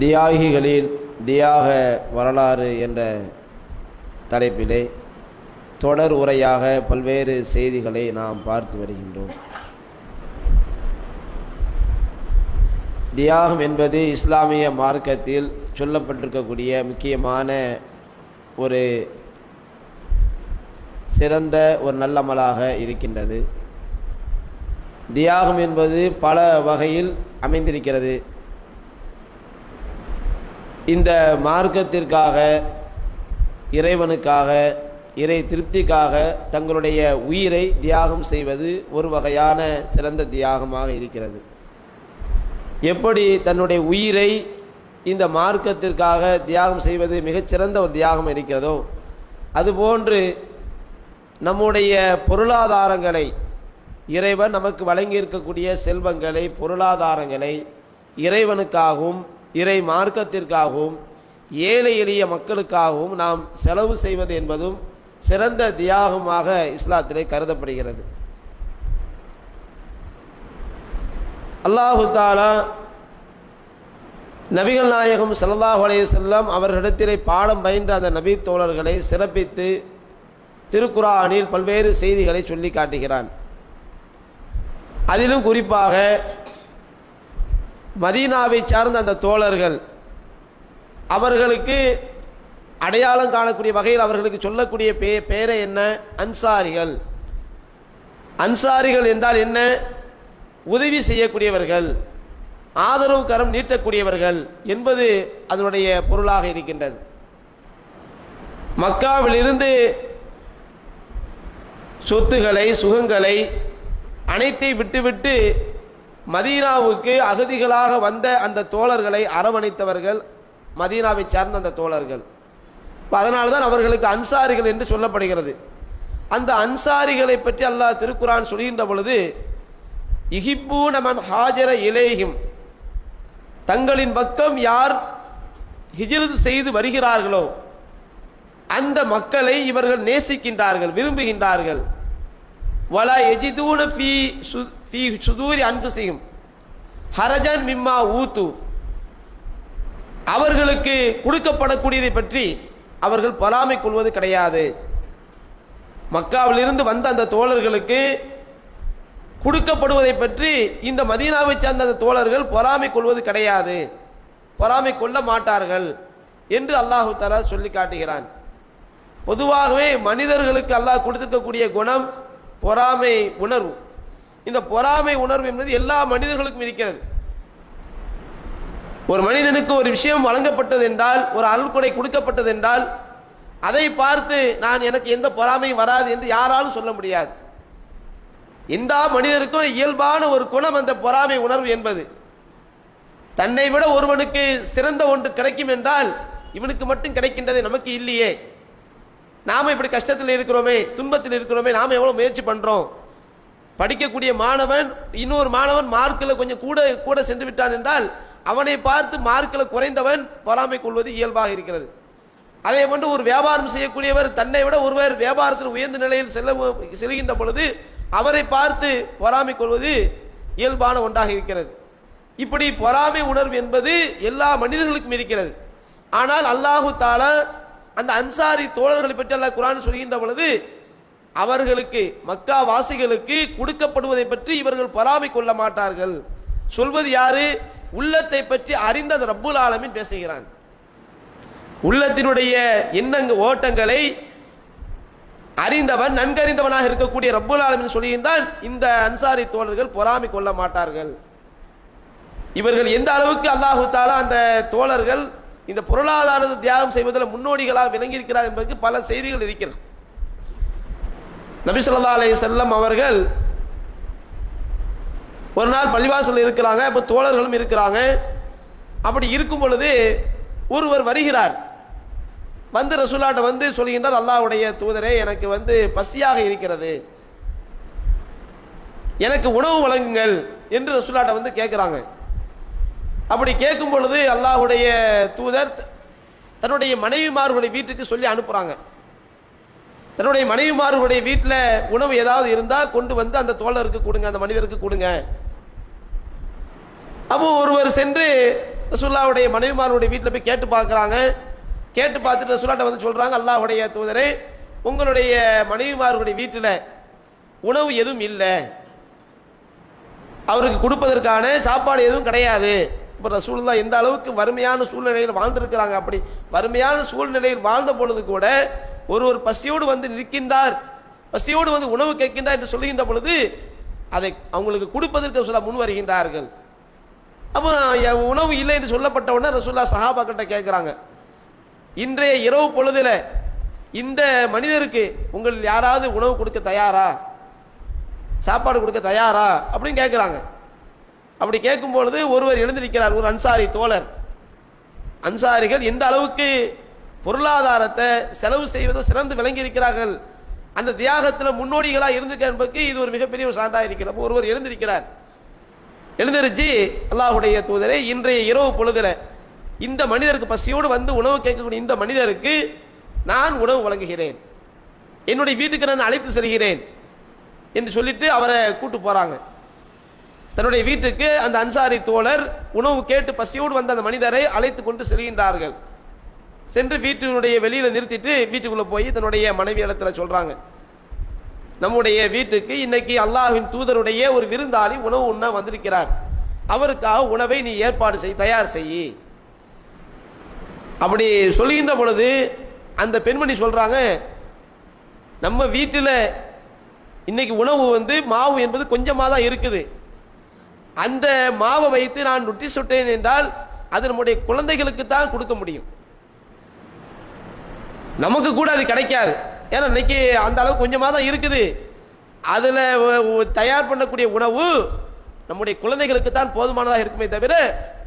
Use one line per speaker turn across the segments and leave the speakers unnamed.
தியாகிகளின் தியாக வரலாறு என்ற தலைப்பிலே தொடர் உரையாக பல்வேறு செய்திகளை நாம் பார்த்து வருகின்றோம். தியாகம் என்பது இஸ்லாமிய மார்க்கத்தில் சொல்லப்பட்டிருக்கக்கூடிய முக்கியமான ஒரு சிறந்த ஒரு நல்லமலாக இருக்கின்றது. தியாகம் என்பது பல வகையில் அமைந்திருக்கிறது. இந்த மார்க்கத்திற்காக இறைவனுக்காக இறை திருப்திக்காக தங்களுடைய உயிரை தியாகம் செய்வது ஒரு வகையான சிறந்த தியாகமாக இருக்கிறது. எப்படி தன்னுடைய உயிரை இந்த மார்க்கத்திற்காக தியாகம் செய்வது மிகச்சிறந்த ஒரு தியாகம் இருக்கிறதோ அதுபோன்று நம்முடைய பொருளாதாரங்களை இறைவன் நமக்கு வழங்கி இருக்கக்கூடிய செல்வங்களை பொருளாதாரங்களை இறைவனுக்காகவும் இறை மார்க்கத்திற்காகவும் ஏழை எளிய மக்களுக்காகவும் நாம் செலவு செய்வது என்பதும் சிறந்த தியாகமாக இஸ்லாத்திலே கருதப்படுகிறது. அல்லாஹு தாலா நபிகள் நாயகம் ஸல்லல்லாஹு அலைஹி அவர்களிடத்திலே பாடம் பயின்ற அந்த நபி தோழர்களை சிறப்பித்து திருக்குறானில் பல்வேறு செய்திகளை சொல்லி காட்டுகிறான். அதிலும் குறிப்பாக மதீனாவை சார்ந்த அந்த தோழர்கள் அவர்களுக்கு அடையாளம் காணக்கூடிய வகையில் அவர்களுக்கு சொல்லக்கூடிய பே பேரை என்ன? அன்சாரிகள். அன்சாரிகள் என்றால் என்ன? உதவி செய்யக்கூடியவர்கள். ஆதரவு கரம் நீட்டக்கூடியவர்கள் என்பது அதனுடைய பொருளாக இருக்கின்றது. மக்காவிலிருந்து சொத்துகளை சுகங்களை அனைத்தை விட்டுவிட்டு மதீனாவுக்கு அகதிகளாக வந்த அந்த தோழர்களை அரவணைத்தவர்கள் மதீனாவை சார்ந்த அந்த தோழர்கள். அதனால தான் அவர்களுக்கு அன்சாரிகள் என்று சொல்லப்படுகிறது. அந்த அன்சாரிகளை பற்றி அல்லாஹ் திருக்குரான் சொல்கின்ற பொழுது இஹிப்பூ நமன் ஹாஜர இலேஹிம். தங்களின் பக்கம் யார் ஹிஜ்ரத் செய்து வருகிறார்களோ அந்த மக்களை இவர்கள் நேசிக்கின்றார்கள் விரும்புகின்றார்கள். வலா எஜிதூன ஃபி ஃபீ சுதூரி அன்புசியும் ஹரஜன் மிம்மா ஊத்து அவர்களுக்கு கொடுக்கப்படக்கூடியதை பற்றி அவர்கள் பொறாமை கொள்வது கிடையாது. மக்காவிலிருந்து வந்த அந்த தோழர்களுக்கு கொடுக்கப்படுவதை பற்றி இந்த மதீனாவை சார்ந்த அந்த தோழர்கள் பொறாமை கொள்வது கிடையாது. பொறாமை கொள்ள மாட்டார்கள் என்று அல்லாஹு தலா சொல்லி காட்டுகிறான் பொதுவாகவே மனிதர்களுக்கு அல்லாஹ் கொடுத்திருக்கக்கூடிய குணம் பொறாமை உணர்வு இந்த பொறாமை உணர்வு என்பது எல்லா மனிதர்களுக்கும் இருக்கிறது. ஒரு மனிதனுக்கு ஒரு விஷயம் வழங்கப்பட்டது என்றால் ஒரு அருள்கொடை கொடுக்கப்பட்டது என்றால் அதை பார்த்து நான் எனக்கு எந்த பொறாமையும் வராது என்று யாராலும் சொல்ல முடியாது. எந்த மனிதருக்கும் இயல்பான ஒரு குணம் அந்த பொறாமை உணர்வு என்பது. தன்னை விட ஒருவனுக்கு சிறந்த ஒன்று கிடைக்கும் என்றால் இவனுக்கு மட்டும் கிடைக்கின்றது நமக்கு இல்லையே. நாம இப்படி கஷ்டத்தில் இருக்கிறோமே துன்பத்தில் இருக்கிறோமே நாம எவ்வளவு முயற்சி பண்றோம்? படிக்கக்கூடிய மாணவன் இன்னொரு மாணவன் மார்க்கில் கொஞ்சம் கூட கூட சென்று விட்டான் என்றால் அவனை பார்த்து மார்க்கில் குறைந்தவன் பொறாமை கொள்வது இயல்பாக இருக்கிறது. அதே போன்று ஒரு வியாபாரம் செய்யக்கூடியவர் தன்னை விட ஒருவர் வியாபாரத்தில் உயர்ந்த நிலையில் செல்ல செல்கின்ற பொழுது அவரை பார்த்து பொறாமை கொள்வது இயல்பான ஒன்றாக இருக்கிறது. இப்படி பொறாமை உணர்வு என்பது எல்லா மனிதர்களுக்கும் இருக்கிறது. ஆனால் அல்லாஹு தாலா அந்த அன்சாரி தோழர்களை பற்றி அல்லாஹ் குரான் சொல்கின்ற பொழுது அவர்களுக்கு மக்கா வாசிகளுக்கு கொடுக்கப்படுவதை பற்றி இவர்கள் பொறாமை கொள்ள மாட்டார்கள். சொல்வது யாரு? உள்ளத்தை பற்றி அறிந்த ரப்புல் ஆலமின் பேசுகிறான். உள்ளத்தினுடைய எண்ணங்க ஓட்டங்களை அறிந்தவன் நன்கறிந்தவனாக இருக்கக்கூடிய ரப்புல் ஆலமின் சொல்கின்றான் இந்த அன்சாரி தோழர்கள் பொறாமை கொள்ள மாட்டார்கள். இவர்கள் எந்த அளவுக்கு அல்லாஹு தாலா அந்த தோழர்கள் இந்த பொருளாதாரத்தை தியாகம் செய்வதில் முன்னோடிகளாக விளங்கியிருக்கிறார் என்பதற்கு பல செய்திகள் இருக்கிறது. நபிசல்லா சொல்லா செல்லம் அவர்கள் ஒரு நாள் பள்ளிவாசல் இருக்கிறாங்க இப்போ தோழர்களும் இருக்கிறாங்க. அப்படி இருக்கும் பொழுது ஒருவர் வருகிறார். வந்து ரசூலாட்ட வந்து சொல்கின்றார் அல்லாவுடைய தூதரே எனக்கு வந்து பசியாக இருக்கிறது. எனக்கு உணவு வழங்குங்கள் என்று ரசூலாட்ட வந்து கேட்குறாங்க. அப்படி கேட்கும் பொழுது அல்லாவுடைய தூதர் தன்னுடைய மனைவிமார்களுடைய வீட்டுக்கு சொல்லி அனுப்புகிறாங்க தன்னுடைய மனைவிமார்களுடைய வீட்டில் உணவு ஏதாவது இருந்தால் கொண்டு வந்து அந்த தோழருக்கு கொடுங்க அந்த மனிதருக்கு கொடுங்க. அப்போ ஒருவர் சென்று ரசுல்லாவுடைய மனைவிமாருடைய வீட்டில் போய் கேட்டு பார்க்குறாங்க. கேட்டு பார்த்துட்டு ரசுல்லாட்ட வந்து சொல்கிறாங்க அல்லாஹுடைய தூதரே உங்களுடைய மனைவிமார்களுடைய வீட்டில் உணவு எதுவும் இல்லை. அவருக்கு கொடுப்பதற்கான சாப்பாடு எதுவும் கிடையாது. இப்போ ரசூல்லா எந்த அளவுக்கு வறுமையான சூழ்நிலையில் வாழ்ந்திருக்கிறாங்க. அப்படி வறுமையான சூழ்நிலையில் வாழ்ந்த பொழுது கூட ஒரு ஒரு பசியோடு வந்து நிற்கின்றார். பசியோடு வந்து உணவு கேட்கின்றார் என்று சொல்லுகின்ற பொழுது அதை அவங்களுக்கு கொடுப்பதற்கு சொல்ல முன் வருகின்றார்கள். அப்போ உணவு இல்லை என்று சொல்லப்பட்ட உடனே ரசூல்லா சஹாபாக்கிட்ட கேட்குறாங்க. இன்றைய இரவு பொழுதில் இந்த மனிதருக்கு உங்கள் யாராவது உணவு கொடுக்க தயாரா? சாப்பாடு கொடுக்க தயாரா? அப்படின்னு கேட்குறாங்க. அப்படி கேட்கும் பொழுது ஒருவர் எழுந்திருக்கிறார் ஒரு அன்சாரி தோழர். அன்சாரிகள் எந்த அளவுக்கு பொருளாதாரத்தை செலவு செய்வதை சிறந்து விளங்கி இருக்கிறார்கள் அந்த தியாகத்தில் முன்னோடிகளாக இருந்திருக்க என்பதுக்கு இது ஒரு மிகப்பெரிய ஒரு சான்றாக இருக்கிறது. ஒருவர் எழுந்திருக்கிறார். எழுந்திருச்சு அல்லாஹுடைய தூதரே இன்றைய இரவு பொழுதுல இந்த மனிதருக்கு பசியோடு வந்து உணவு கேட்கக்கூடிய இந்த மனிதருக்கு நான் உணவு வழங்குகிறேன். என்னுடைய வீட்டுக்கு நான் அழைத்து செல்கிறேன் என்று சொல்லிட்டு அவரை கூட்டு போறாங்க. தன்னுடைய வீட்டுக்கு அந்த அன்சாரி தோழர் உணவு கேட்டு பசியோடு வந்த அந்த மனிதரை அழைத்து கொண்டு செல்கின்றார்கள். சென்று வீட்டினுடைய வெளியில் நிறுத்திட்டு வீட்டுக்குள்ளே போய் தன்னுடைய மனைவி இடத்துல சொல்கிறாங்க நம்முடைய வீட்டுக்கு இன்னைக்கு அல்லாஹின் தூதருடைய ஒரு விருந்தாளி உணவு உண்ண வந்திருக்கிறார். அவருக்காக உணவை நீ ஏற்பாடு செய் தயார் செய். அப்படி சொல்கின்ற பொழுது அந்த பெண்மணி சொல்கிறாங்க நம்ம வீட்டில் இன்னைக்கு உணவு வந்து மாவு என்பது கொஞ்சமாக தான் இருக்குது. அந்த மாவை வைத்து நான் நொட்டி சுட்டேன் என்றால் அது நம்முடைய குழந்தைகளுக்கு தான் கொடுக்க முடியும். நமக்கு கூட அது கிடைக்காது. ஏன்னா இன்னைக்கு அந்த அளவு கொஞ்சமாக தான் இருக்குது. அதில் தயார் பண்ணக்கூடிய உணவு நம்முடைய குழந்தைகளுக்கு தான் போதுமானதாக இருக்குமே தவிர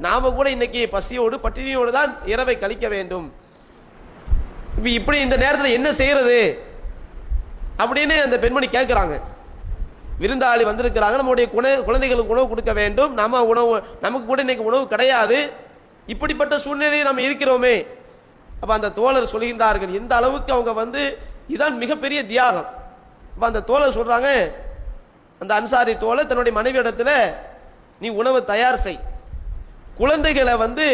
நாம் கூட இன்னைக்கு பசியோடு பட்டினியோடு தான் இரவை கழிக்க வேண்டும். இப்போ இப்படி இந்த நேரத்தில் என்ன செய்கிறது அப்படின்னு அந்த பெண்மணி கேட்குறாங்க விருந்தாளி வந்திருக்கிறாங்க. நம்முடைய குண குழந்தைகளுக்கு உணவு கொடுக்க வேண்டும். நம்ம உணவு நமக்கு கூட இன்னைக்கு உணவு கிடையாது. இப்படிப்பட்ட சூழ்நிலையில் நம்ம இருக்கிறோமே. அப்போ அந்த தோழர் சொல்கின்றார்கள் இந்த அளவுக்கு அவங்க வந்து இதுதான் மிகப்பெரிய தியாகம். அப்போ அந்த தோழர் சொல்கிறாங்க அந்த அன்சாரி தோழர் தன்னுடைய மனைவி இடத்துல நீ உணவு தயார் செய். குழந்தைகளை வந்து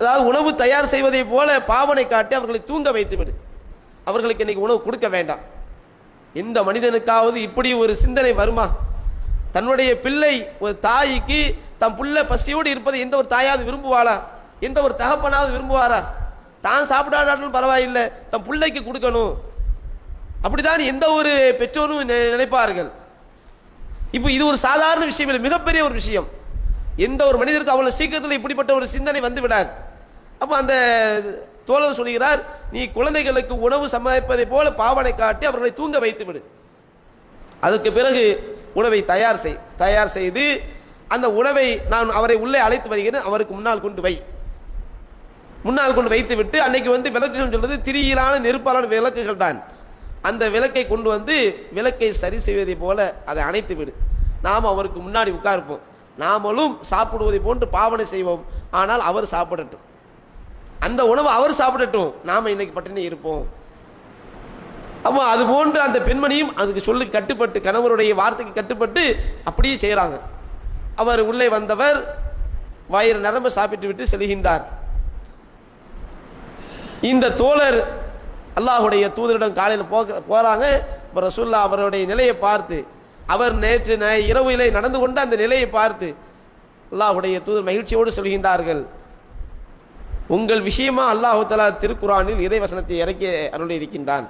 அதாவது உணவு தயார் செய்வதை போல பாவனை காட்டி அவர்களை தூங்க வைத்து விடு அவர்களுக்கு இன்னைக்கு உணவு கொடுக்க வேண்டாம். இந்த மனிதனுக்காவது இப்படி ஒரு சிந்தனை வருமா? தன்னுடைய பிள்ளை ஒரு தாய்க்கு தன் புள்ள பசியோடு இருப்பதை எந்த ஒரு தாயாவது விரும்புவாளா? எந்த ஒரு தகப்பனாவது விரும்புவாரா? தான் சாப்பிடாட்டாலும் பரவாயில்லை தன் பிள்ளைக்கு கொடுக்கணும். அப்படிதான் எந்த ஒரு பெற்றோரும் நினைப்பார்கள். இப்போ இது ஒரு சாதாரண விஷயம் இல்லை மிகப்பெரிய ஒரு விஷயம். எந்த ஒரு மனிதருக்கு அவ்வளோ சீக்கிரத்தில் இப்படிப்பட்ட ஒரு சிந்தனை வந்து விடாது. அப்போ அந்த தோழர் சொல்கிறார் நீ குழந்தைகளுக்கு உணவு சமைப்பதை போல பாவனை காட்டி அவர்களை தூங்க வைத்து விடு அதற்கு பிறகு உணவை தயார் செய் தயார் செய்து அந்த உணவை நான் அவரை உள்ளே அழைத்து வருகிறேன் அவருக்கு முன்னால் கொண்டு வை. முன்னால் கொண்டு வைத்து விட்டு அன்னைக்கு வந்து விளக்குகள் சொல்றது திரியிலான நெருப்பாலான விளக்குகள் தான். அந்த விளக்கை கொண்டு வந்து விளக்கை சரி செய்வதை போல அதை அணைத்து விடு. நாம் அவருக்கு முன்னாடி உட்கார்ப்போம். நாமளும் சாப்பிடுவதை போன்று பாவனை செய்வோம். ஆனால் அவர் சாப்பிடட்டும். அந்த உணவு அவர் சாப்பிடட்டும். நாம இன்னைக்கு பட்டினி இருப்போம். அப்போ அது போன்று அந்த பெண்மணியும் அதுக்கு சொல்லி கட்டுப்பட்டு கணவருடைய வார்த்தைக்கு கட்டுப்பட்டு அப்படியே செய்கிறாங்க அவர் உள்ளே வந்தவர் வயிறு நிரம்ப சாப்பிட்டு விட்டு செல்கின்றார். இந்த தோழர் அல்லாஹுடைய தூதரிடம் காலையில் போக போகிறாங்க இப்போ ரசூல்லா அவருடைய நிலையை பார்த்து அவர் நேற்று இரவு இரவிலே நடந்து கொண்டு அந்த நிலையை பார்த்து அல்லாஹுடைய தூதர் மகிழ்ச்சியோடு சொல்கின்றார்கள். உங்கள் விஷயமா அல்லாஹு தலா திருக்குறானில் இறை வசனத்தை இறக்கி அருளி இருக்கின்றான்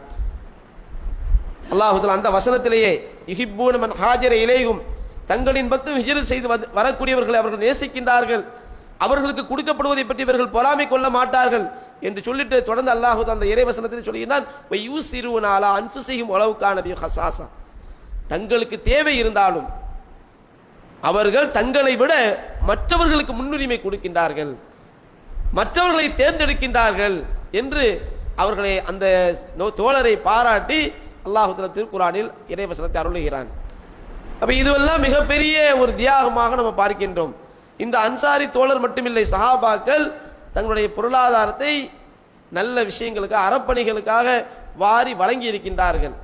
அல்லாஹுதலா அந்த வசனத்திலேயே யுஹிப்பூன மன் ஹாஜர இலேயும் தங்களின் பக்தம் ஹிஜ்ரத் செய்து வரக்கூடியவர்களை அவர்கள் நேசிக்கின்றார்கள். அவர்களுக்கு கொடுக்கப்படுவதை பற்றி இவர்கள் பொறாமை கொள்ள மாட்டார்கள் என்று சொல்லிட்டு தொடர்ந்து அல்லாஹு தஆலா அந்த இறை வசனத்தில் சொல்கிறான் அன்பு செய்யும் உளவுக்கான ஹசாசா தங்களுக்கு தேவை இருந்தாலும் அவர்கள் தங்களை விட மற்றவர்களுக்கு முன்னுரிமை கொடுக்கின்றார்கள். மற்றவர்களை தேர்ந்தெடுக்கின்றார்கள் என்று அவர்களை அந்த தோழரை பாராட்டி அல்லாஹுத்திர திருக்குறானில் இறைவசனத்தை அருளுகிறான். அப்ப இதுவெல்லாம் மிகப்பெரிய ஒரு தியாகமாக நம்ம பார்க்கின்றோம். இந்த அன்சாரி தோழர் மட்டுமில்லை சஹாபாக்கள் தங்களுடைய பொருளாதாரத்தை நல்ல விஷயங்களுக்கு அறப்பணிகளுக்காக வாரி வழங்கி இருக்கின்றார்கள்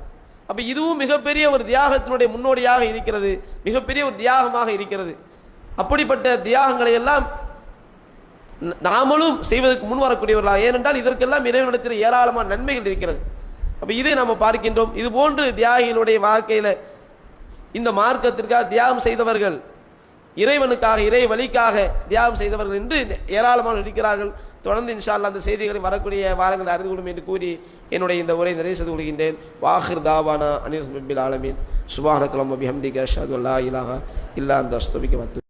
அப்ப இதுவும் மிகப்பெரிய ஒரு தியாகத்தினுடைய முன்னோடியாக இருக்கிறது மிகப்பெரிய ஒரு தியாகமாக இருக்கிறது. அப்படிப்பட்ட தியாகங்களை எல்லாம் நாமளும் செய்வதற்கு முன் வரக்கூடியவர்களாக ஏனென்றால் இதற்கெல்லாம் இறைவனிடத்தில் ஏராளமான நன்மைகள் இருக்கிறது. அப்போ இதை நாம் பார்க்கின்றோம். இது போன்று தியாகிகளுடைய வாழ்க்கையில் இந்த மார்க்கத்திற்காக தியாகம் செய்தவர்கள் இறைவனுக்காக இறை வழிக்காக தியாகம் செய்தவர்கள் என்று ஏராளமான இருக்கிறார்கள். தொடர்ந்து இன்ஷால்லா அந்த செய்திகளை வரக்கூடிய வாரங்கள் அறிந்து கொள்ளும் என்று கூறி என்னுடைய இந்த உரை நிறைவு செய்து கொள்கின்றேன். வாஹிர் தாவானா அனில் ஆலமீன். சுபான கிளம்பி ஹம்திகா அல்லா இலாஹா இல்லா அந்த அஸ்தபிக்க வந்து